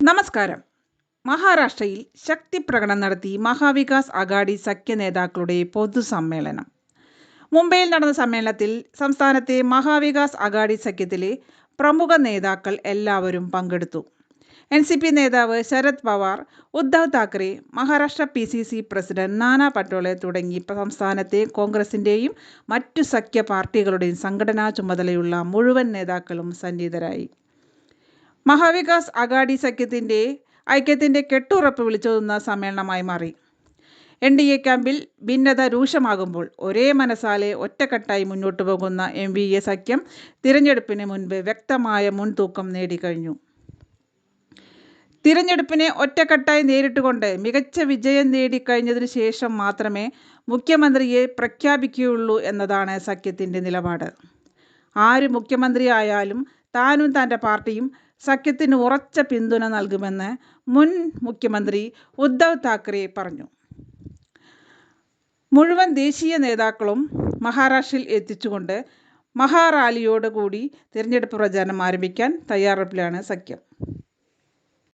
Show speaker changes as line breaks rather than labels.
നമസ്കാരം. മഹാരാഷ്ട്രയിൽ ശക്തി പ്രകടനം നടത്തി മഹാവികാസ് അഗാഡി സഖ്യ നേതാക്കളുടെ പൊതുസമ്മേളനം. മുംബൈയിൽ നടന്ന സമ്മേളനത്തിൽ സംസ്ഥാനത്തെ മഹാവികാസ് അഗാഡി സഖ്യത്തിലെ പ്രമുഖ നേതാക്കൾ എല്ലാവരും പങ്കെടുത്തു. എൻ സി പി നേതാവ് Sharad Pawar Uddhav Thackeray Maharashtra P C C president Nana Patole തുടങ്ങി സംസ്ഥാനത്തെ കോൺഗ്രസിന്റെയും മറ്റു സഖ്യ പാർട്ടികളുടെയും സംഘടനാ ചുമതലയുള്ള മുഴുവൻ നേതാക്കളും സന്നിഹിതരായി. മഹാവികാസ് അഗാഡി സഖ്യത്തിന്റെ ഐക്യത്തിന്റെ കെട്ടുറപ്പ് വിളിച്ചോതുന്ന സമ്മേളനമായി മാറി. എൻ ഡി എ ക്യാമ്പിൽ ഭിന്നത രൂക്ഷമാകുമ്പോൾ ഒരേ മനസ്സാലെ ഒറ്റക്കെട്ടായി മുന്നോട്ടു പോകുന്ന എം വി എ സഖ്യം തിരഞ്ഞെടുപ്പിന് മുൻപ് വ്യക്തമായ മുൻതൂക്കം നേടിക്കഴിഞ്ഞു. തിരഞ്ഞെടുപ്പിനെ ഒറ്റക്കെട്ടായി നേരിട്ടുകൊണ്ട് മികച്ച വിജയം നേടിക്കഴിഞ്ഞതിനു ശേഷം മാത്രമേ മുഖ്യമന്ത്രിയെ പ്രഖ്യാപിക്കുകയുള്ളൂ എന്നതാണ് സഖ്യത്തിന്റെ നിലപാട്. ആര് മുഖ്യമന്ത്രിയായാലും താനും തന്റെ പാർട്ടിയും സഖ്യത്തിന് ഉറച്ച പിന്തുണ നൽകുമെന്ന് മുൻ മുഖ്യമന്ത്രി ഉദ്ധവ് താക്കറെ പറഞ്ഞു. മുഴുവൻ ദേശീയ നേതാക്കളും മഹാരാഷ്ട്രയിൽ എത്തിച്ചുകൊണ്ട് മഹാറാലിയോടുകൂടി തിരഞ്ഞെടുപ്പ് പ്രചാരണം ആരംഭിക്കാൻ തയ്യാറെടുപ്പിലാണ് സഖ്യം.